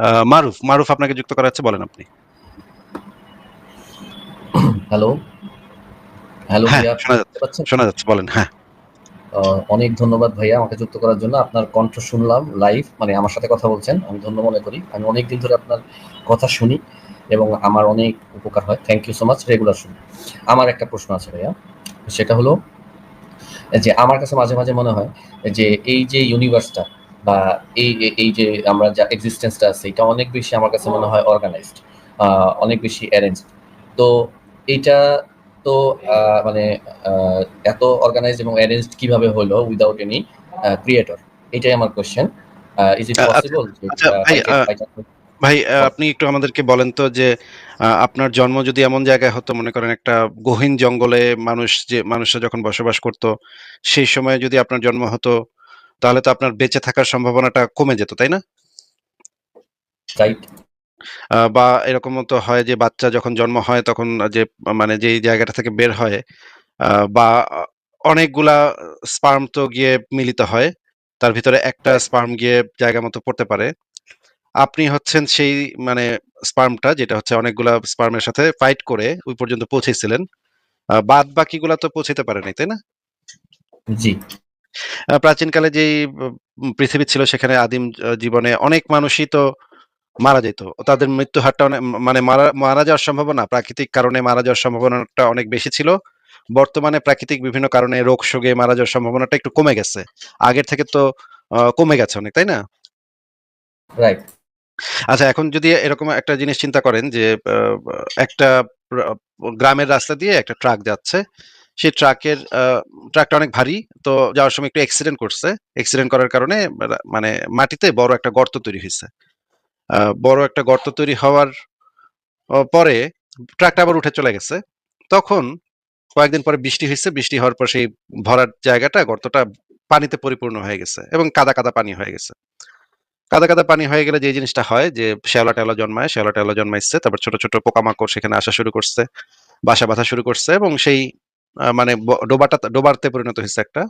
আহ, মারুফ মারুফ আপনাকে যুক্ত করা হচ্ছে বলেন আপনি। হ্যালো? হ্যালো হ্যাঁ ভাইয়া শোনা যাচ্ছে শোনা যাচ্ছে বলেন হ্যাঁ। অনেক ধন্যবাদ ভাইয়া আমাকে যুক্ত করার জন্য। আপনার কণ্ঠ শুনলাম লাইভ মানে আমার সাথে কথা বলছেন আমি ধন্য মনে করি। আমি অনেক দিন ধরে আপনার কথা শুনি এবং আমার অনেক উপকার হয়। Thank you so much regular শুনি। আমার একটা প্রশ্ন আছে ভাইয়া সেটা হলো যে আমার কাছে মাঝে মাঝে মনে হয় যে এই যে ইউনিভার্সটা বা এই এই- এই যে আমরা যা এক্সিস্টেন্সটা আছে এটা অনেক বেশি আমার কাছে মনে হয় অর্গানাইজড অনেক বেশি অ্যারেঞ্জড তো এইটা তো মানে এত অর্গানাইজড এবং অ্যারেঞ্জড কীভাবে হলো উইদাউট এনি ক্রিয়েটর এটাই আমার কোশ্চেন ইজ ইট পসিবল ভাই, আপনি একটু আমাদেরকে বলেন তো যে আপনার জন্ম যদি এমন জায়গায় হতো মনে করেন একটা গহীন জঙ্গলে মানুষ যে মানুষরা যখন বসবাস করত সেই সময় যদি আপনার জন্ম হতো তাহলে তো আপনার বেঁচে থাকার সম্ভাবনাটা কমে যেত তাই না? রাইট বা এরকম তো হয় যে বাচ্চা যখন জন্ম হয় তখন যে মানে যেই জায়গাটা থেকে বের হয় বা অনেকগুলা স্পার্ম তো গিয়ে মিলিত হয় তার ভিতরে একটা স্পার্ম গিয়ে জায়গা মতো পড়তে পারে। আপনি হচ্ছেন সেই মানে স্পার্মটা যেটা হচ্ছে অনেকগুলা স্পার্মের সাথে ফাইট করে ওই পর্যন্ত পৌঁছেছিলেন বাদ বাকিগুলা তো পৌঁছাতে পারেনি তাই না? জি। প্রাচীনকালে যেই পৃথিবী ছিল সেখানে আদিম জীবনে অনেক মানুষই তো মারা যেত। তাদের মৃত্যু হারটা অনেক মানে মারা মারা যাওয়ার সম্ভাবনা প্রাকৃতিক কারণে মারা যাওয়ার সম্ভাবনাটা অনেক বেশি ছিল। বর্তমানে প্রাকৃতিক বিভিন্ন কারণে রোগ শোকে মারা যাওয়ার সম্ভাবনাটা একটু কমে গেছে। আগের থেকে তো আহ, কমে গেছে অনেক তাই না? রাইট আচ্ছা এখন যদি এরকম একটা জিনিস চিন্তা করেন যে আহ, একটা গ্রামের রাস্তা দিয়ে একটা ট্রাক যাচ্ছে। সেই ট্রাকের ট্রাকটা অনেক ভারী, তো যাওয়ার সময় একটু অ্যাক্সিডেন্ট করছে। অ্যাক্সিডেন্ট করার কারণে মানে মাটিতে বড় একটা গর্ত তৈরি হয়েছে। বড় একটা গর্ত তৈরি হওয়ার পরে ট্রাকটা আবার উঠে চলে গেছে। তখন কয়েকদিন পরে বৃষ্টি হয়েছে। বৃষ্টি হওয়ার পর সেই ভরার জায়গাটা, গর্তটা পানিতে পরিপূর্ণ হয়ে গেছে এবং কাদা কাদা পানি হয়ে গেছে। কাদা কাদা পানি হয়ে গেলে যে জিনিসটা হয়, যে শ্যাওলা টেলা জন্মায়, শ্যাওলা টেলা জন্মাইছে, তারপর ছোট ছোট পোকামাকড় সেখানে আসা শুরু করছে, বাসা বাঁধা শুরু করছে এবং সেই মানে ডোবাটা ডোবারতে পরিণত হয়েছে একটা।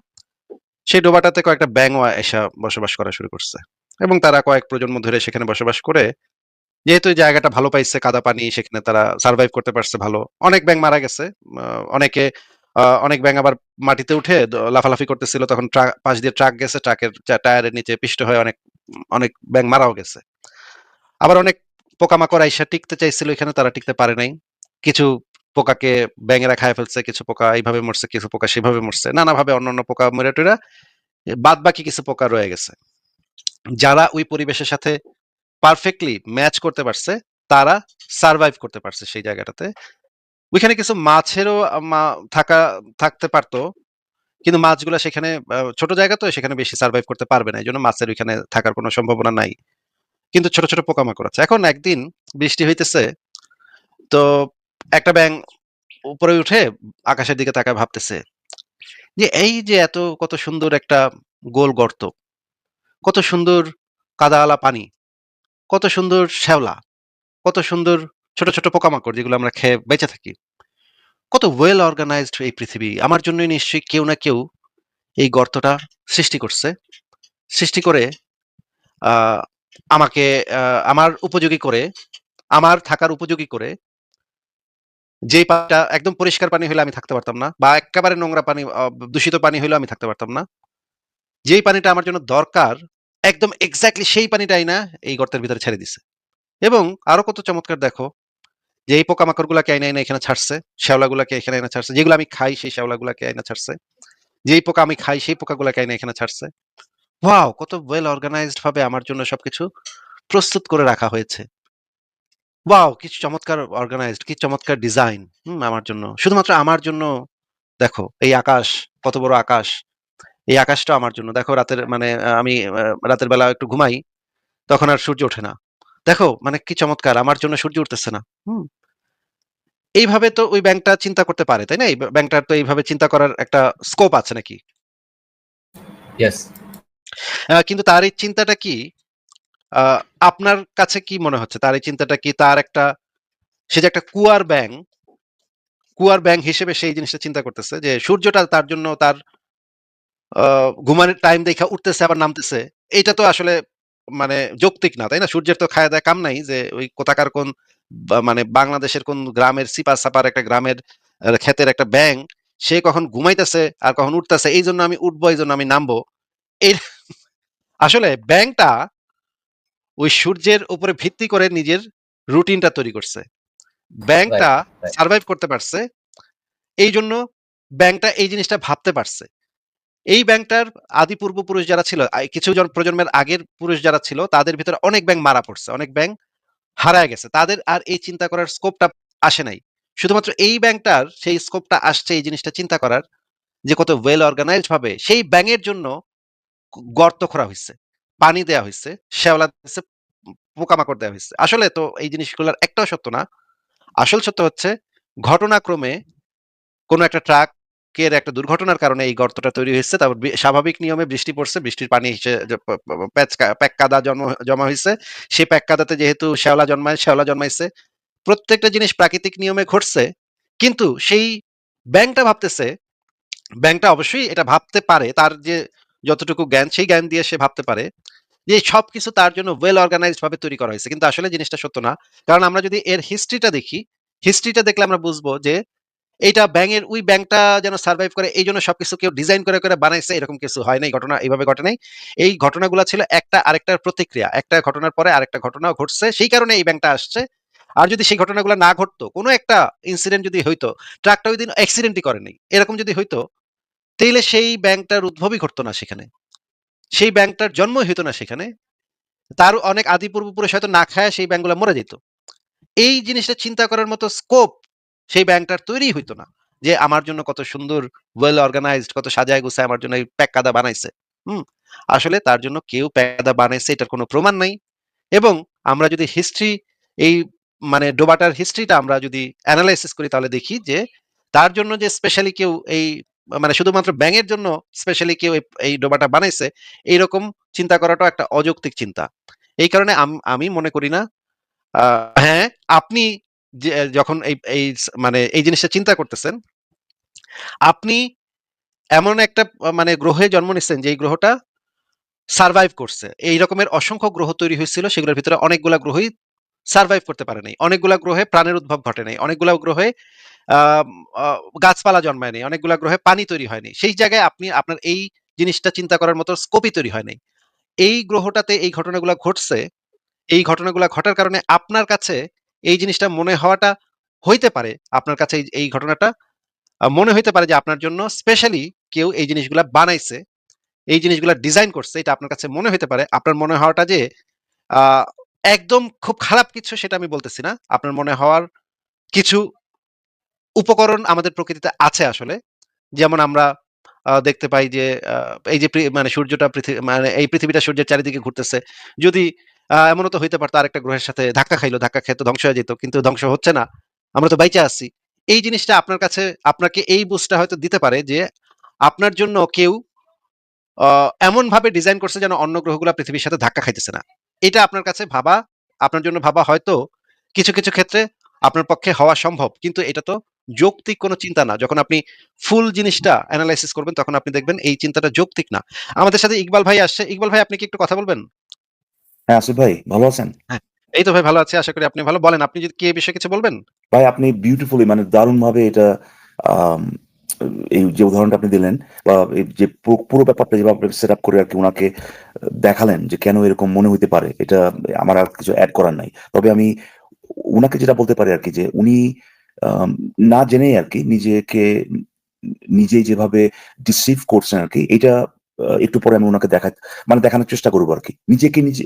সেই ডোবাটাতে কয়েকটা ব্যাঙও এসা বসবাস করা শুরু করছে। এবং তারা কয়েক প্রজন্ম ধরে সেখানে বসবাস করে, যেহেতু জায়গাটা ভালো পাইছে, কাদা পানি, সেখানে তারা সার্ভাইভ করতে পারছে ভালো। অনেক ব্যাঙ মারা গেছে অনেকে অনেক ব্যাঙ আবার মাটিতে উঠে লাফালাফি করতেছিল, তখন ট্রাক পাশ দিয়ে ট্রাক গেছে, ট্রাকের টায়ারের নিচে পিষ্ট হয়ে অনেক অনেক ব্যাঙ মারাও গেছে। আবার অনেক পোকামাকড় আইসা টিকতে চাইছিল, এখানে তারা টিকতে পারে নাই। কিছু পোকাকে ব্যাঙেরা খায় ফেলছে, কিছু পোকা এইভাবে মরছে, কিছু পোকা সেভাবে মরছে, নানাভাবে অন্যান্য পোকা মরে টুরা বাদ বাকি কিছু পোকা রয়ে গেছে। যারা ওই পরিবেশের সাথে পারফেক্টলি ম্যাচ করতে পারছে, তারা সার্ভাইভ করতে পারছে সেই জায়গাটাতে। ওইখানে কিছু মাছেরও থাকা, থাকতে পারতো, কিন্তু মাছগুলো সেখানে ছোট জায়গা তো, সেখানে বেশি সার্ভাইভ করতে পারবে না এই জন্য মাছের ওইখানে থাকার কোনো সম্ভাবনা নাই। কিন্তু ছোট ছোট পোকামাকড় আছে। এখন একদিন বৃষ্টি হইতেছে, তো একটা ব্যাং উপরে উঠে আকাশের দিকে তাকায় ভাবতেছে যে এই যে এত কত সুন্দর একটা গোল গর্ত, কত সুন্দর কাদাওয়ালা পানি, কত সুন্দর শ্যাওলা, কত সুন্দর ছোট ছোট পোকামাকড় যেগুলো আমরা খেয়ে বেঁচে থাকি। কত ওয়েল অর্গানাইজড এই পৃথিবী। আমার জন্যই নিশ্চয়ই কেউ না কেউ এই গর্তটা সৃষ্টি করছে। সৃষ্টি করে আমাকে আমার উপযোগী করে, আমার থাকার উপযোগী করে যেই পানিটা একদম পরিষ্কার পানি হলে আমি থাকতে পারতাম না, বা একেবারে নোংরা পানি দূষিত পানি হলেও আমি থাকতে পারতাম না। যেই পানিটা আমার জন্য দরকার, একদম এক্স্যাক্টলি সেই পানিটাই না এই গর্তের ভিতরে ছেড়ে দিছে। এবং আরও কত চমৎকার দেখো, যে এই পোকামাকড় গুলাকে আইনা আইনা এখানে ছাড়ছে, শ্যাওলাগুলাকে এখানে এনে ছাড়ছে, যেগুলো আমি খাই সেই শ্যাওলাগুলাকে আইনা ছাড়ছে, যেই পোকা আমি খাই সেই পোকাগুলাকে আইনা এখানে ছাড়ছে। ওয়াও, কত ওয়েল অর্গানাইজড ভাবে আমার জন্য সবকিছু প্রস্তুত করে রাখা হয়েছে। ওয়াও কি চমৎকার অর্গানাইজড কি চমৎকার ডিজাইন হুম আমার জন্য। শুধুমাত্র আমার জন্য দেখো এই আকাশ কত বড় আকাশ। এই আকাশটা আমার জন্য। দেখো রাতের মানে আমি রাতের বেলা একটু ঘুমাই তখন আর সূর্য ওঠে না। দেখো মানে কি চমৎকার আমার জন্য সূর্য উঠতেছে না হুম। এইভাবে তো ওই ব্যাংকটা চিন্তা করতে পারে তাই না? এই ব্যাংকটার তো এইভাবে চিন্তা করার একটা স্কোপ আছে নাকি? ইয়েস কিন্তু তার এই চিন্তাটা কি আপনার কাছে কি মনে হচ্ছে? তার এই চিন্তাটা কি? তার একটা, সে যে একটা কুয়ার ব্যাং কুয়ার ব্যাং হিসেবে সেই জিনিসটা চিন্তা করতেছে যে সূর্যটা তার জন্য তার ঘুমানোর টাইম দেখা উঠতেছে, আবার নামতেছে। এটা তো আসলে মানে যৌক্তিক না, তাই না? সূর্যের তো খায় দেয় কাম নাই যে ওই কোথাকার কোন মানে বাংলাদেশের কোন গ্রামের সিপার সাপার একটা গ্রামের ক্ষেতের একটা ব্যাং সে কখন ঘুমাইতেছে আর কখন উঠতেছে, এই জন্য আমি উঠবো, এই জন্য আমি নামবো। এই, আসলে ব্যাংটা ওই সূর্যের উপরে ভিত্তি করে নিজের রুটিনটা তৈরি করছে। ব্যাংকটা. সার্ভাইভ করতে পারছে। এই জন্য ব্যাংকটা এই জিনিসটা ভাবতে পারছে। এই ব্যাংকটার আদি পূর্বপুরুষ যারা ছিল কিছু জন প্রজন্মের আগের পুরুষ যারা ছিল তাদের ভিতরে অনেক ব্যাংক মারা পড়ছে অনেক ব্যাংক হারায় গেছে। তাদের আর এই চিন্তা করার স্কোপটা আসে নাই। শুধুমাত্র এই ব্যাংকটার সেই স্কোপটা আসছে এই জিনিসটা চিন্তা করার যে কত ওয়েল অর্গানাইজড ভাবে সেই ব্যাংকের জন্য গর্ত খোঁড়া হয়েছে পানি দেয়া হয়েছে শ্যাওলা দিচ্ছে পোকামাকড় দেওয়া হয়েছে আসলে তো এই জিনিসগুলোর একটাও সত্য না। আসল সত্য হচ্ছে ঘটনাক্রমে কোনো একটা ট্রাকের একটা দুর্ঘটনার কারণে এই গর্তটা তৈরি হয়েছে, তারপর স্বাভাবিক নিয়মে বৃষ্টি পড়ছে, বৃষ্টির পানি প্যাক কাদা জন্ম, জমা হয়েছে সেই প্যাক কাদাতে যেহেতু শ্যাওলা জন্মায়, শ্যাওলা জন্মাইছে, প্রত্যেকটা জিনিস প্রাকৃতিক নিয়মে ঘটছে, কিন্তু সেই ব্যাংকটা ভাবতেছে, ব্যাংকটা অবশ্যই এটা ভাবতে পারে, তার যে যতটুকু জ্ঞান, সেই জ্ঞান দিয়ে সে ভাবতে পারে যে সবকিছু তার জন্য ওয়েল অর্গানাইজড ভাবে তৈরি করা হয়েছে। কিন্তু আসলে জিনিসটা সত্য না। কারণ আমরা যদি এর হিস্ট্রিটা দেখি হিস্ট্রিটা দেখলে আমরা বুঝব যে এইটা ব্যাংকের ওই ব্যাংকটা যেন সার্ভাইভ করে, এই জন্য সবকিছু কেউ ডিজাইন করে করে বানাইছে, এরকম কিছু হয় নাই, ঘটনা এইভাবে ঘটে নাই। এই ঘটনাগুলো ছিল একটা, আরেকটার প্রতিক্রিয়া। একটা ঘটনার পরে আরেকটা ঘটনা ঘটছে, সেই কারণে এই ব্যাংকটা আসছে। আর যদি সেই ঘটনাগুলো না ঘটতো, কোনো একটা ইনসিডেন্ট যদি হইতো ট্রাকটা ওই দিন অ্যাক্সিডেন্টই করেনি। এরকম যদি হইতো তাইলে সেই ব্যাংকটার উদ্ভবই ঘটতো না সেখানে। সেই ব্যাংকটার জন্মই হইতো না সেখানে। তার অনেক আদি পূর্বপুরুষ হয়তো না খায় সেই ব্যাংকগুলো মরে যেত। এই জিনিসটা চিন্তা করার মতো স্কোপ সেই ব্যাংকটার তৈরি হইতো না। যে আমার জন্য কত সুন্দর ওয়েল অর্গানাইজড কত সাজায় গুছায় আমার জন্য প্যাক কাদা বানাইছে। হুম, আসলে তার জন্য কেউ প্যাক কাদা বানাইছে এটার কোনো প্রমাণ নাই। এবং আমরা যদি হিস্ট্রি এই মানে ডোবাটার হিস্ট্রিটা আমরা যদি অ্যানালাইসিস করি তাহলে দেখি যে তার জন্য যে স্পেশালি কেউ এই মানে শুধুমাত্র ব্যাঙের জন্য স্পেশালি কেউ এই- ডোবাটা বানাইছে, এইরকম চিন্তা করাটাও একটা অযৌক্তিক চিন্তা। এই কারণে আম- মনে করি না হ্যাঁ আপনি যখন এই এই মানে এই জিনিসটা চিন্তা করতেছেন, আপনি এমন একটা মানে গ্রহে জন্ম নিচ্ছেন যে গ্রহটা সার্ভাইভ করছে। এই রকমের অসংখ্য গ্রহ তৈরি হয়েছিল, সেগুলোর ভিতরে অনেকগুলা গ্রহই সার্ভাইভ করতে পারে নাই। অনেকগুলা গ্রহে প্রাণের উদ্ভব ঘটে নাই। অনেকগুলা গ্রহে গাছপালা জন্মায় নাই, অনেকগুলা গ্রহে পানি তৈরি হয়নি সেই জায়গায় আপনি, আপনার এই জিনিসটা চিন্তা করার মতো স্কোপই তৈরি হয়নি এই গ্রহটাতে এই ঘটনাগুলো ঘটছে, এই ঘটনাগুলো ঘটার কারণে আপনার কাছে এই জিনিসটা মনে হওয়াটা হইতে পারে। আপনার কাছে এই- ঘটনাটা মনে হইতে পারে যে আপনার জন্য স্পেশালি কেউ এই জিনিসগুলা বানাইছে, এই জিনিসগুলা ডিজাইন করছে, এটা আপনার কাছে মনে হইতে পারে। আপনার মনে হওয়াটা যে একদম খুব খারাপ কিছু সেটা আমি বলতেছি না। আপনার মনে হওয়ার কিছু উপকরণ আমাদের প্রকৃতিতে আছে আসলে। যেমন আমরা দেখতে পাই যে এই যে মানে সূর্যটা পৃথিবী মানে এই পৃথিবীটা সূর্যের চারিদিকে ঘুরতেছে। যদি এমনও তো হইতে পারতো আরেকটা গ্রহের সাথে ধাক্কা খাইলো, ধাক্কা খেয়ে তো ধ্বংস হয়ে যেত, কিন্তু ধ্বংস হচ্ছে না। আমরা তো বাইচে আছি। এই জিনিসটা আপনার কাছে, আপনাকে এই বুঝটা হয়তো দিতে পারে যে, আপনার জন্য কেউ এমন ভাবে ডিজাইন করছে যেন অন্য গ্রহগুলো পৃথিবীর সাথে ধাক্কা খাইতেছে না। এটা আপনার কাছে ভাবা, আপনার জন্য ভাবা হয়তো কিছু কিছু ক্ষেত্রে আপনার পক্ষে হওয়া সম্ভব। কিন্তু এটা তো যৌক্তিক কোনো চিন্তা না। যখন আপনি ফুল জিনিসটা অ্যানালাইসিস করবেন তখন আপনি দেখবেন এই চিন্তাটা যৌক্তিক না। আমাদের সাথে ইকবাল ভাই আসছে। ইকবাল ভাই আপনি কি একটু কথা বলবেন? হ্যাঁ আসিফ ভাই ভালো আছেন? হ্যাঁ এই তো ভাই ভালো আছে আশা করি আপনি ভালো। বলেন আপনি যদি কি এই বিষয়ে কিছু বলবেন? ভাই আপনি বিউটিফুলি মানে দারুণ ভাবে এটা এই যে উদাহরণটা আপনি দিলেন বা যে পুরো- পুরো ব্যাপারটা যেভাবে সেট আপ করে আর কি ওনাকে দেখালেন যে কেন এরকম মনে হতে পারে এটা আমার আর কিছু অ্যাড করার নাই। তবে আমি উনাকে যেটা বলতে পারি আর কি যে উনি না জেনেই আর কি নিজেকে নিজেই যেভাবে ডিসিভ করছেন আর কি এটা একটু পরে আমি ওনাকে দেখা মানে দেখানোর চেষ্টা করব আর কি নিজেকে নিজে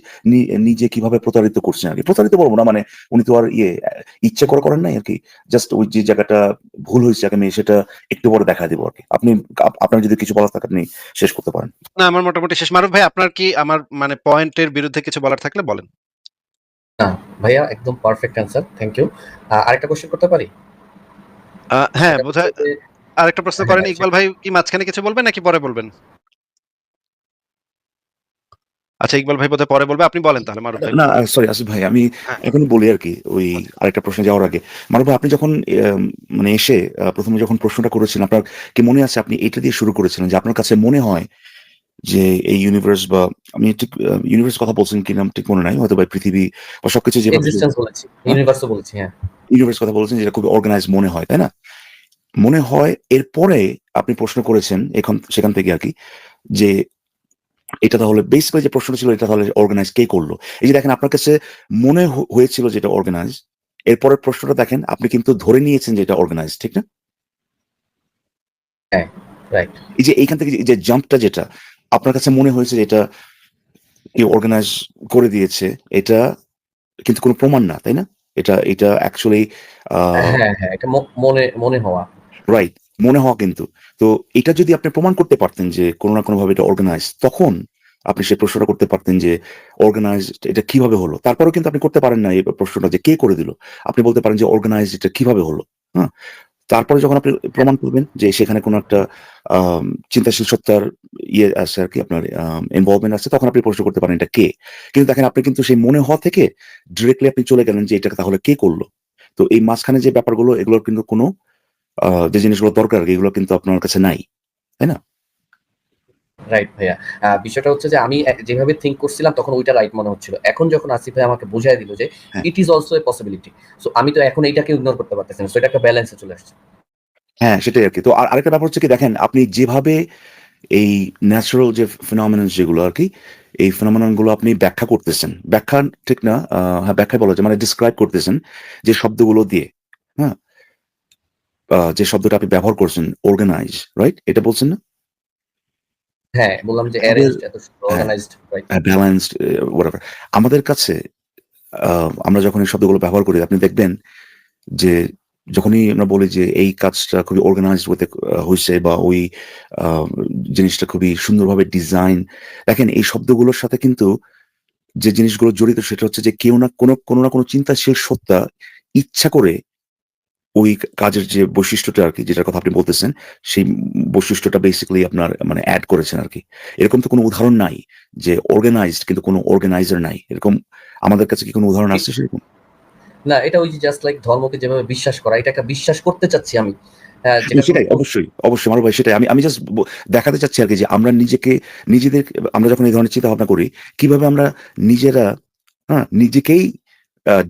নিজে কীভাবে প্রতারিত করছেন আর কি প্রতারিত বলব না মানে উনি তো আর ইয়ে ইচ্ছে করে করেন নাই আর কি জাস্ট ওই যে জায়গাটা ভুল হয়েছে আমি সেটা একটু পরে দেখা দিব আর কি আপনি আপনার যদি কিছু বলার থাকে, আপনি শেষ করতে পারেন। না, আমার মোটামুটি শেষ। মারুফ ভাই, আপনার কি আমার মানে পয়েন্টের বিরুদ্ধে কিছু বলার থাকলে বলেন। না ভাইয়া একদম পারফেক্ট অ্যান্সার থ্যাংক ইউ আরেকটা কোশ্চেন করতে পারি? হ্যাঁ বোধহয় আরেকটা প্রশ্ন হ্যাঁ, করেন আচ্ছা। ইকবাল ভাই কি মাঝখানে কিছু বলবেন নাকি পরে বলবেন? আচ্ছা ইকবাল ভাই বোধহয় পরে বলবে আপনি বলেন তাহলে মারুফ ভাই। না সরি আসিফ ভাই আমি হ্যাঁ। এখন বলি আর কি ওই আরেকটা প্রশ্ন যাওয়ার আগে। মানব ভাই আপনি যখন মানে এসে আহ, প্রথমে যখন প্রশ্নটা করেছিলেন আপনার কি মনে আছে আপনি এটা দিয়ে শুরু করেছিলেন যে আপনার কাছে মনে হয় যে এই ইউনিভার্স বা আমি ঠিক ইউনিভার্স কথা বলছেন কিনা ঠিক মনে নাই হয়তো বা পৃথিবী বা সবকিছু এক্সিস্টেন্স বলেছি হ্যাঁ? ইউনিভার্স কথা বলেছেন যেটা খুবই অর্গানাইজ মনে হয় তাই না? মনে হয় এরপরে আপনি প্রশ্ন করেছেন এখন সেখান থেকে আর কি যে এটা তাহলে বেসিক্যালি যে প্রশ্ন ছিল এটা তাহলে অর্গানাইজ কে করল? এই যে দেখেন আপনার কাছে মনে হয়েছিল যেটা অর্গানাইজ এরপরের প্রশ্নটা দেখেন আপনি কিন্তু ধরে নিয়েছেন যে এটা অর্গানাইজ ঠিক না? রাইট এই যে এইখান থেকে যে- যে জাম্পটা যেটা আপনার কাছে মনে হয়েছে এটা কেউ অর্গানাইজ করে দিয়েছে এটা কিন্তু কোনো প্রমাণ না তাই না? এটা এটা অ্যাকচুয়ালি হ্যাঁ মনে মনে হওয়া। রাইট মনে হওয়া কিন্তু। তো এটা যদি আপনি প্রমাণ করতে পারতেন যে কোনো না কোনো ভাবে এটা অর্গানাইজ তখন আপনি সেই প্রশ্নটা করতে পারতেন যে অর্গানাইজ এটা কীভাবে হলো? তারপরেও কিন্তু আপনি করতে পারেন না এই প্রশ্নটা যে কে করে দিল। আপনি বলতে পারেন যে অর্গানাইজ এটা কীভাবে হলো? হ্যাঁ? তারপরে যখন আপনি প্রমাণ করবেন যে সেখানে কোনো একটা চিন্তাশীল সত্তার ইয়ে আছে আর কি, আপনার ইনভলভমেন্ট আছে, তখন আপনি প্রশ্ন করতে পারেন এটা কে? কিন্তু দেখেন, আপনি কিন্তু সেই মনে হওয়া থেকে ডিরেক্টলি আপনি চলে গেলেন যে এটাকে তাহলে কে করল? তো এই মাঝখানে যে ব্যাপারগুলো, এগুলোর কিন্তু কোনো যে জিনিসগুলো দরকার, এগুলো কিন্তু আপনার কাছে নাই রাইট ভাইয়া। বিষয়টা হচ্ছে যে আমি যেভাবে থিঙ্ক করছিলাম তখন ওইটা রাইট মনে হচ্ছিল। এখন যখন আসিফ ভাই আমাকে বোঝাই দিল যে। It is also a possibility so আমি তো এখন এইটাকে ইগনোর করতে পারতেছি না। সো এটা একটা ব্যালেন্সে চলে আসছে। হ্যাঁ সেটাই আর কি তো আর আরেকটা ব্যাপার হচ্ছে কি দেখেন আপনি যেভাবে এই ন্যাচারাল যে ফিনমিনান যেগুলো আর কি এই ফিনমিনানগুলো আপনি ব্যাখ্যা করতেছেন। ব্যাখ্যা ঠিক না হ্যাঁ ব্যাখ্যা বলা যায় মানে ডিসক্রাইব করতেছেন যে শব্দগুলো দিয়ে হ্যাঁ? আহ, যে শব্দটা আপনি ব্যবহার করছেন অর্গানাইজ রাইট এটা বলছেন না? হ্যাঁ বললাম যে আমাদের- অ্যারেঞ্জড এত হ্যাঁ। অর্গানাইজড ব্যালেন্সড ওয়াটার আমাদের কাছে আমরা যখন এই শব্দগুলো ব্যবহার করি আপনি দেখবেন যে যখনই আমরা বলি যে এই কাজটা খুবই অর্গানাইজড হতে হয়েছে বা ওই জিনিসটা খুবই সুন্দরভাবে ডিজাইন দেখেন এই শব্দগুলোর সাথে কিন্তু যে জিনিসগুলো জড়িত সেটা হচ্ছে যে কেউ না কোনো কোনো না কোনো চিন্তাশীল সত্তা ইচ্ছা করে ওই কাজের যে বৈশিষ্ট্যটা আর কি যেটার কথা আপনি বলতেছেন সেই বৈশিষ্ট্যটা বেসিক্যালি আপনার মানে অ্যাড করেছেন আর কি। এরকম তো কোনো উদাহরণ নাই যে অর্গানাইজড কিন্তু কোনো অর্গানাইজার নাই। এরকম আমাদের কাছে কি কোনো উদাহরণ আছে সেরকম? না এটা ওই যে জাস্ট লাইক ধর্মকে যেভাবে বিশ্বাস করা এটা একটা বিশ্বাস করতে চাচ্ছি আমি। হ্যাঁ, সেটাই অবশ্যই অবশ্যই আমার ভাই সেটাই। আমি আমি জাস্ট দেখাতে চাচ্ছি আর কি যে আমরা নিজেকে নিজেদের আমরা যখন এই ধরনের চিন্তা ভাবনা করি কীভাবে আমরা নিজেরা হ্যাঁ নিজেকেই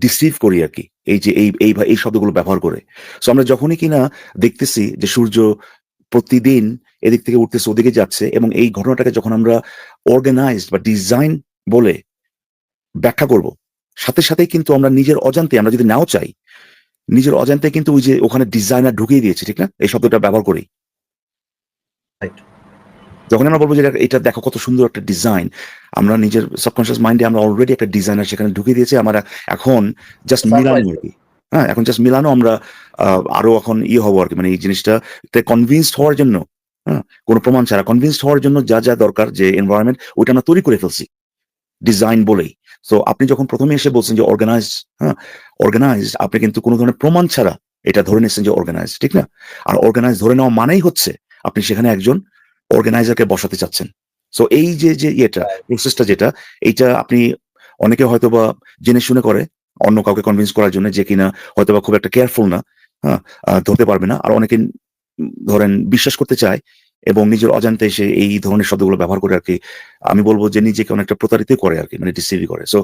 ডিসিভ করি আর কি। এই যে, এই এই শব্দগুলো ব্যবহার করে। সো আমরা যখনই কিনা দেখতেছি যে সূর্য প্রতিদিন এদিক থেকে উঠতেছে, ওদিকে যাচ্ছে এবং এই ঘটনাটাকে যখন আমরা অর্গানাইজড বা ডিজাইন বলে ব্যাখ্যা করব, সাথে সাথেই কিন্তু আমরা নিজের অজান্তে, আমরা যদি নাও চাই, নিজের অজান্তে কিন্তু ওই যে ওখানে ডিজাইনার ঢুকিয়ে দিয়েছে, ঠিক না? এই শব্দটা ব্যবহার করি Right. যখন আমরা বলব যে এটা- দেখো কত সুন্দর একটা ডিজাইন আমরা নিজের সাবকনশিয়াস মাইন্ডে আমরা অলরেডি একটা ডিজাইনার সেখানে ঢুকিয়ে দিয়েছি আমরা এখন জাস্ট. মিলানো আর কি। হ্যাঁ এখন জাস্ট মিলানো আমরা আরও এখন ইয়ে হব আর কি। মানে এই জিনিসটা কনভিন্সড হওয়ার জন্য হ্যাঁ কোনো প্রমাণ ছাড়া। কনভিন্সড হওয়ার জন্য যা যা দরকার যে এনভায়রনমেন্ট ওইটা আমরা তৈরি করে ফেলছি। ডিজাইন বলেই। তো আপনি যখন প্রথমে এসে বলছেন যে অর্গানাইজ হ্যাঁ অর্গানাইজ আপনি কিন্তু কোনো ধরনের প্রমাণ ছাড়া এটা ধরে নিচ্ছেন যে অর্গানাইজ ঠিক না? আর অর্গানাইজ ধরে নেওয়া মানেই হচ্ছে আপনি সেখানে একজন অর্গানাইজারকে বসাতে চাচ্ছেন। সো এই যে যে ইয়েটা প্রসেসটা যেটা এইটা আপনি অনেকে হয়তো বা জেনে শুনে করে অন্য কাউকে কনভিন্স করার জন্য যে কিনা হয়তো বা খুব একটা কেয়ারফুল না হ্যাঁ ধরতে পারবে না। আর অনেকে ধরেন বিশ্বাস করতে চায় এবং নিজের অজান্তে এসে এই ধরনের শব্দগুলো ব্যবহার করে আর কি আমি বলব যে নিজেকে অনেকটা প্রতারিত করে আর কি মানে ডিসিভি করে। সো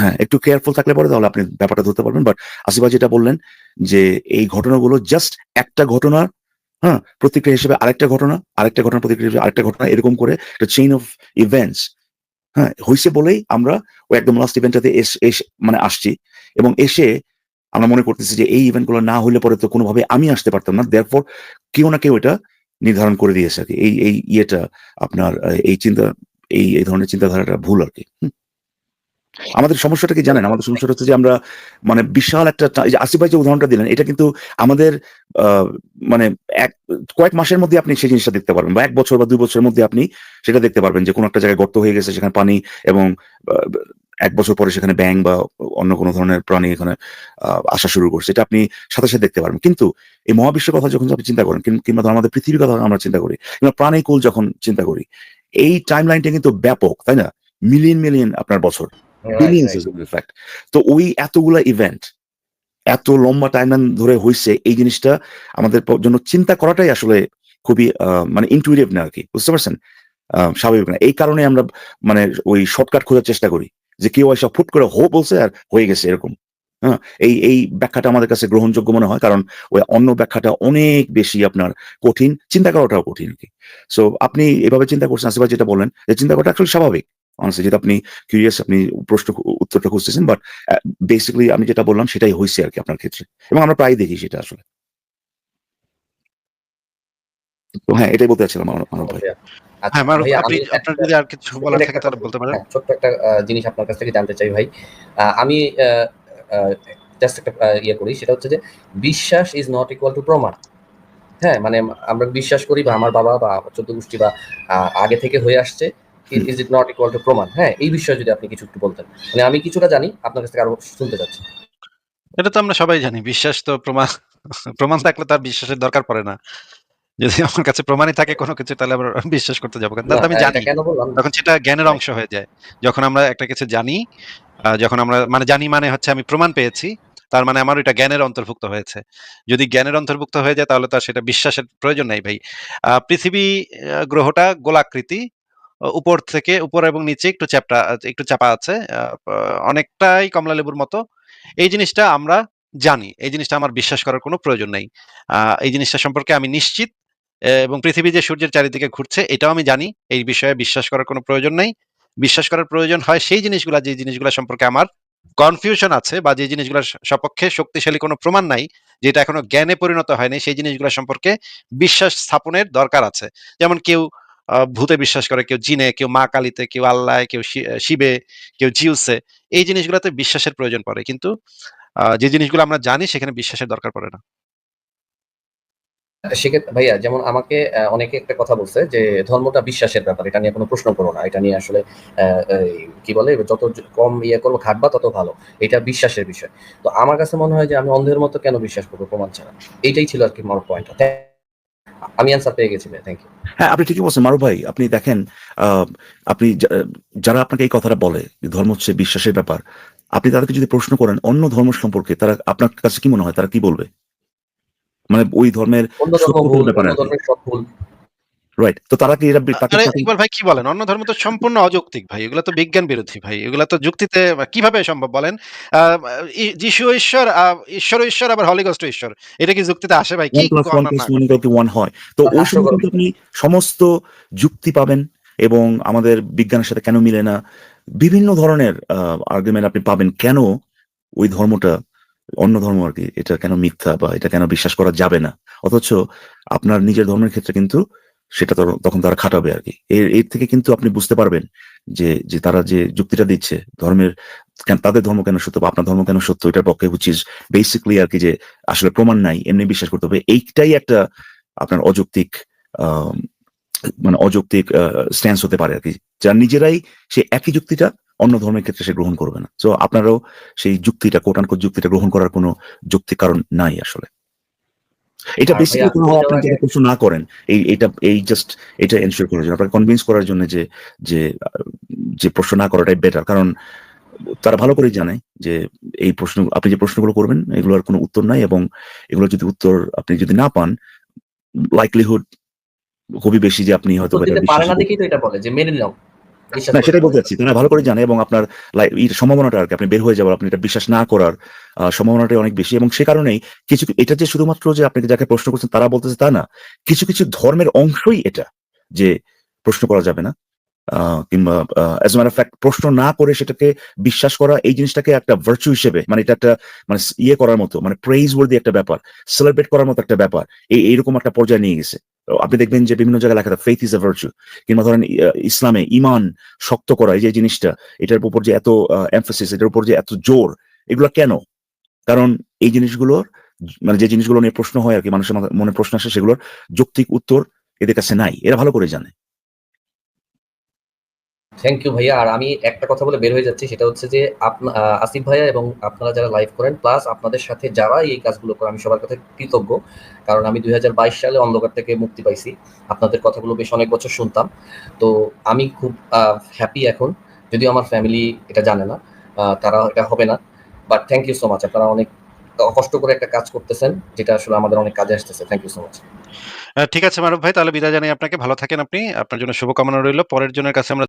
হ্যাঁ একটু কেয়ারফুল থাকলে পরে তাহলে আপনি ব্যাপারটা ধরতে পারবেন। বাট আসিফা যেটা বললেন যে এই ঘটনাগুলো জাস্ট একটা ঘটনার হ্যাঁ প্রতিক্রিয়া হিসেবে আরেকটা ঘটনা আরেকটা ঘটনা, প্রতিক্রিয়া হিসেবে আরেকটা ঘটনা, এরকম করে একটা চেইন অফ ইভেন্টস হ্যাঁ হয়েছে বলেই আমরা ওই একদম লাস্ট ইভেন্টটাতে এসে মানে আসছি। এবং এসে আমরা মনে করতেছি যে এই ইভেন্টগুলো না হলে পরে তো কোনোভাবে আমি আসতে পারতাম না দেয়ারফর কেউ না কেউ এটা নির্ধারণ করে দিয়েছে আর কি। এই এই ইয়েটা আপনার, এই চিন্তা, এই এই ধরনের চিন্তাধারাটা ভুল আর কি। আমাদের সমস্যাটা কি জানেন? আমাদের সমস্যাটা হচ্ছে যে আমরা মানে বিশাল একটা আসিফ ভাই যে উদাহরণটা দিলেন, এটা কিন্তু আমাদের মানে এক, কয়েক মাসের মধ্যে আপনি সেই জিনিসটা দেখতে পারবেন বা এক বছর বা দুই বছরের মধ্যে আপনি সেটা দেখতে পারবেন যে কোনো একটা জায়গায় গর্ত হয়ে গেছে সেখানে পানি এবং এক বছর পরে সেখানে ব্যাং বা অন্য কোনো ধরনের প্রাণী এখানে আসা শুরু করছে। এটা আপনি সাথে সাথে দেখতে পারবেন। কিন্তু এই মহাবিশ্বের কথা যখন আপনি চিন্তা করেন কিংবা ধরুন আমাদের পৃথিবীর কথা আমরা চিন্তা করি, কিংবা প্রাণীকুল যখন চিন্তা করি, এই টাইম লাইনটা কিন্তু ব্যাপক, তাই না? মিলিয়ন মিলিয়ন আপনার বছর। বিলিয়ন্স. ইনফ্যাক্ট তো ওই এতগুলা ইভেন্ট এত লম্বা টাইমলাইন ধরে হয়েছে এই জিনিসটা আমাদের জন্য চিন্তা করাটাই আসলে খুবই মানে ইনটুইটিভ না আর কি বুঝতে পারছেন? স্বাভাবিক না। এই কারণে আমরা মানে ওই শর্টকাট খোঁজার চেষ্টা করি যে কেউ এসব ফুট করে হো বলছে আর হয়ে গেছে এরকম। হ্যাঁ এই এই ব্যাখ্যাটা আমাদের কাছে গ্রহণযোগ্য মনে হয় কারণ ওই অন্য ব্যাখ্যাটা অনেক বেশি আপনার কঠিন চিন্তা করাটাও কঠিন আর কি। সো আপনি এভাবে চিন্তা করছেন আসিফ যেটা বলেন যে চিন্তা করাটা আসলে স্বাভাবিক। অনেস্টলি যেটা আপনি কিউরিয়াস আপনি প্রশ্ন উত্তরটা খুঁজতেছেন বাট বেসিক্যালি আমি যেটা বললাম সেটাই হয়েছে আর কি আপনার ক্ষেত্রে। এবং আমরা প্রায় দেখি সেটা আসলে। তো হ্যাঁ এটাই বলতে চাচ্ছিলাম মানব মানব ভাই। আচ্ছা, হ্যাঁ আপনি আপনার একটা- যদি আর কিছু বলার থাকে তাহলে বলতে পারেন। হ্যাঁ, ছোট্ট একটা জিনিস আপনার কাছ থেকে জানতে চাই ভাই। আহ, আমি জাস্ট একটা ইয়ে করি সেটা হচ্ছে যে বিশ্বাস ইজ নট ইকুয়াল টু প্রমাণ। হ্যাঁ মানে আমরা বিশ্বাস করি বা আমার বাবা বা চোদ্দ গোষ্ঠী বা আহ, আগে থেকে হয়ে আসছে। Is it not equal to প্রমাণ? হ্যাঁ এই বিষয়ে যদি আপনি কিছু একটু বলতেন। মানে আমি কিছুটা জানি আপনার কাছ থেকে আরও শুনতে চাচ্ছি। এটা তো আমরা সবাই জানি বিশ্বাস তো প্রমাণ প্রমাণ থাকলে তার বিশ্বাসের দরকার পড়ে না। যদি আমার কাছে প্রমাণই থাকে কোনো কিছু তাহলে আমরা বিশ্বাস করতে যাব। তো আমি জানি কেন বললাম? তখন সেটা জ্ঞানের অংশ হয়ে যায়। যখন আমরা একটা কিছু জানি যখন আমরা মানে জানি মানে হচ্ছে আমি প্রমাণ পেয়েছি তার মানে আমার ওইটা জ্ঞানের অন্তর্ভুক্ত হয়েছে। যদি জ্ঞানের অন্তর্ভুক্ত হয়ে যায় তাহলে তার সেটা বিশ্বাসের প্রয়োজন নাই ভাই। আহ, পৃথিবী গ্রহটা গোলাকৃতি উপর থেকে উপর এবং নিচে একটু চ্যাপটা, একটু চাপা আছে অনেকটাই কমলা লেবুর মতো। এই জিনিসটা আমরা জানি, এই জিনিসটা আমার বিশ্বাস করার কোনো প্রয়োজন নেই। এই জিনিসটা সম্পর্কে আমি নিশ্চিত এবং পৃথিবী যে সূর্যের চারিদিকে ঘুরছে, এটাও আমি জানি, এই বিষয়ে বিশ্বাস করার কোনো প্রয়োজন নেই। বিশ্বাস করার প্রয়োজন হয় সেই জিনিসগুলা, যে জিনিসগুলো সম্পর্কে আমার কনফিউশন আছে, বা যে জিনিসগুলোর সপক্ষে শক্তিশালী কোনো প্রমাণ নাই, যেটা এখনও জ্ঞানে পরিণত হয়নি, সেই জিনিসগুলো সম্পর্কে বিশ্বাস স্থাপনের দরকার আছে। যেমন কেউ ভূতে বিশ্বাস করে, কেউ জিনে, কেউ মা কালীতে, কেউ আল্লাহ কেউ শিবে, কেউ জিউসে, এই জিনিসগুলোতে বিশ্বাসের প্রয়োজন পড়ে। কিন্তু যে জিনিসগুলো আমরা জানি, সেখানে বিশ্বাসের দরকার পড়ে না। সেক্ষেত্রে ভাইয়া, যেমন আমাকে অনেকে একটা কথা বলছে যে, ধর্মটা বিশ্বাসের ব্যাপার, এটা নিয়ে কোনো প্রশ্ন করো না। এটা নিয়ে আসলে কি বলে, যত কম ইয়ে করব, খাটবা, তত ভালো। এটা বিশ্বাসের বিষয়। তো আমার কাছে মনে হয় যে, আমি অন্ধের মতো কেন বিশ্বাস করব, প্রমাণ ছাড়া? এইটাই ছিল আর কি আমার পয়েন্ট আমি আনসার পেয়ে গেছি ভাই থ্যাংক ইউ হ্যাঁ আপনি ঠিকই বলছেন। মারু ভাই আপনি দেখেন আহ, আপনি যারা আপনাকে এই কথাটা বলে ধর্ম হচ্ছে বিশ্বাসের ব্যাপার আপনি তাদেরকে যদি প্রশ্ন করেন অন্য ধর্ম সম্পর্কে তারা আপনার কাছে কি মনে হয়? তারা কি বলবে? মানে ওই ধর্মের ব্যাপারে রাইট তো তারা কি এটা ইকবাল ভাই কি বলেন? অন্য ধর্ম তো সম্পূর্ণ অযৌক্তিক ভাই। এগুলো তো বিজ্ঞান বিরোধী ভাই। এগুলো তো যুক্তিতে কীভাবে সম্ভব বলেন? যিশু ঈশ্বর আহ, ঈশ্বর ঈশ্বর আবার হলিগস্ট ঈশ্বর। এটা কি যুক্তিতে আসে ভাই? কি one plus one গণনা plus না? one equal to one হয়। তো ওই সময় কিন্তু আপনি সমস্ত যুক্তি পাবেন এবং আমাদের বিজ্ঞানের সাথে কেন মিলে না? বিভিন্ন ধরনের আর্গুমেন্ট আপনি পাবেন কেন ওই ধর্মটা অন্য ধর্ম আর কি এটা কেন মিথ্যা বা এটা কেন বিশ্বাস করা যাবে না? অথচ আপনার নিজের ধর্মের ক্ষেত্রে কিন্তু সেটা তো- তখন তারা খাটাবে আর কি। এর এর থেকে কিন্তু আপনি বুঝতে পারবেন যে যে তারা যে যুক্তিটা দিচ্ছে, ধর্মের, কেন তাদের ধর্ম কেন সত্য বা আপনার ধর্ম কেন সত্য, এটার পক্ষে ইজ বেসিকলি আর কি যে আসলে প্রমাণ নাই, এমনি বিশ্বাস করতে হবে, এইটাই একটা আপনার অযৌক্তিক মানে অযৌক্তিক স্ট্যান্স হতে পারে আর কি। যারা নিজেরাই সে একই যুক্তিটা অন্য ধর্মের ক্ষেত্রে সে গ্রহণ করবে না। তো আপনারাও সেই যুক্তিটা কোট আনকোট যুক্তিটা গ্রহণ করার কোনো যৌক্তিক কারণ নাই আসলে। এটা বেসিক্যালি কোনো হয় আপনি যাতে প্রশ্ন না করেন। এই এটা এই জাস্ট এটা এনশিওর করার জন্য। আপনাকে কনভিন্স করার জন্য যে যে যে প্রশ্ন না করাটাই বেটার কারণ তারা ভালো করেই জানে যে এই প্রশ্ন আপনি যে প্রশ্নগুলো করবেন এগুলোর কোনো উত্তর নাই এবং এগুলো যদি উত্তর আপনি যদি না পান লাইকলিহুড খুবই বেশি যে আপনি হয়তো পারে না দেখেই তো এটা বলে যে মেনে নাও। না সেটাই বলতে চাচ্ছি তারা ভালো করে জানে এবং আপনার সম্ভাবনাটা আর কি আপনি বের হয়ে যাওয়ার আপনি এটা বিশ্বাস না করার অনেক বেশি এবং সে কারণেই কিছু এটা যে শুধুমাত্র যে আপনাকে যাকে প্রশ্ন করছেন তারা বলতেছে তা না কিছু কিছু ধর্মের অংশই এটা যে প্রশ্ন করা যাবে না। কিংবা অ্যাজ ম্যাটার ফ্যাক্ট প্রশ্ন না করে সেটাকে বিশ্বাস করা এই জিনিসটাকে একটা ভার্চু হিসেবে মানে এটা একটা মানে ইয়ে করার মতো মানে প্রেইজ ওয়ার্দি একটা ব্যাপার সেলিব্রেট করার মতো একটা ব্যাপার এই এইরকম একটা পর্যায়ে নিয়ে গেছে। আপনি দেখবেন যে বিভিন্ন জায়গায় লেখা ফেথ ইজ এ ভার্চু কিংবা ধরেন ইসলামে ইমান শক্ত করা, এই যে জিনিসটা, এটার উপর যে এত এমফোসিস এটার উপর যে এত জোর, এগুলো কেন? কারণ এই জিনিসগুলোর মানে যে জিনিসগুলো নিয়ে প্রশ্ন হয় আর কি, মানুষের মনে প্রশ্ন আসে, সেগুলোর যৌক্তিক উত্তর এদের কাছে নাই, এরা ভালো করে জানে। থ্যাংক ইউ ভাইয়া। আর আমি একটা কথা বলে বের হয়ে যাচ্ছি, সেটা হচ্ছে যে আসিফ ভাইয়া এবং আপনারা যারা লাইভ করেন প্লাস আপনাদের সাথে যারা এই কাজগুলো করে আমি সবার কাছে কৃতজ্ঞ। কারণ আমি দুই হাজার বাইশ সালে অন্ধকার থেকে মুক্তি পাইছি। আপনাদের কথাগুলো বেশ অনেক বছর শুনতাম। তো আমি খুব হ্যাপি এখন। যদিও আমার ফ্যামিলি এটা জানে না তারা এটা হবে না। But thank you so much আপনারা অনেক কষ্ট করে একটা কাজ করতেছেন, যেটা আসলে আমাদের অনেক কাজে আসতেছে। থ্যাংক ইউ সো মাচ ঠিক আছে মারুফ ভাই, তাহলে বিদায় জানাই আপনাকে। ভালো থাকেন আপনি। আপনার জন্য শুভকামনা রইল। পরের জনের কাছে আমরা